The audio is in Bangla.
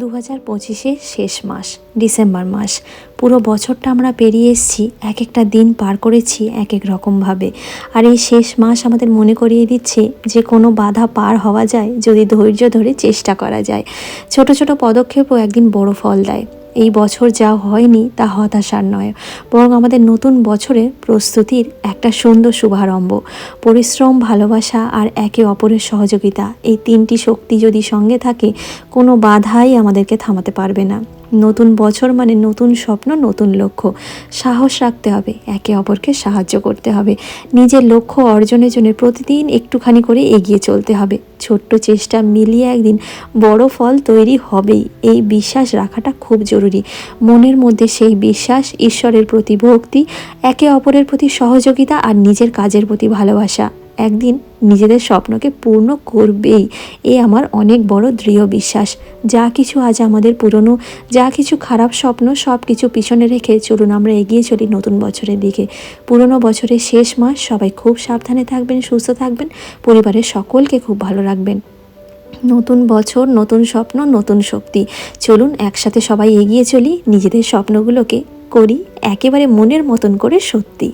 দু হাজার পঁচিশে শেষ মাস, ডিসেম্বর মাস। পুরো বছরটা আমরা পেরিয়ে এসেছি, এক একটা দিন পার করেছি এক এক রকমভাবে। আর এই শেষ মাস আমাদের মনে করিয়ে দিচ্ছে যে কোনো বাধা পার হওয়া যায় যদি ধৈর্য ধরে চেষ্টা করা যায়। ছোট ছোট পদক্ষেপও একদিন বড় ফল দেয়। এই বছর যা হয়নি তা হতাশার নয়। বরং আমাদের নতুন বছরে প্রস্তুতির একটা সুন্দর শুভারম্ভ। পরিশ্রম, ভালোবাসা আর একে অপরের সহযোগিতা এই তিনটি শক্তি যদি সঙ্গে থাকে, কোনো বাধাই আমাদেরকে থামাতে পারবে না। নতুন বছর মানে নতুন স্বপ্ন, নতুন লক্ষ্য। সাহস রাখতে হবে, একে অপরকে সাহায্য করতে হবে। নিজের লক্ষ্য অর্জনের জন্য প্রতিদিন একটুখানি করে এগিয়ে চলতে হবে। ছোট্ট চেষ্টা মিলিয়ে একদিন বড় ফল তৈরি হবেই। এই বিশ্বাস রাখাটা খুব জরুরি। মনের মধ্যে সেই বিশ্বাস, ঈশ্বরের প্রতি ভক্তি, একে অপরের প্রতি সহযোগিতা আর নিজের কাজের প্রতি ভালোবাসা। একদিন নিজেদের স্বপ্নকে পূর্ণ করবেই। এ আমার অনেক বড় দৃঢ় বিশ্বাস। যা কিছু আজ আমাদের পুরনো, যা কিছু খারাপ স্বপ্ন, সব কিছু পিছনে রেখে চলুন আমরা এগিয়ে চলি নতুন বছরের দিকে। পুরনো বছরের শেষ মাস, সবাই খুব সাবধানে থাকবেন, সুস্থ থাকবেন, পরিবারের সকলকে খুব ভালো রাখবেন। নতুন বছর, নতুন স্বপ্ন, নতুন শক্তি। চলুন একসাথে সবাই এগিয়ে চলি, নিজেদের স্বপ্নগুলোকে করি একেবারে মনের মতন করে সত্যি।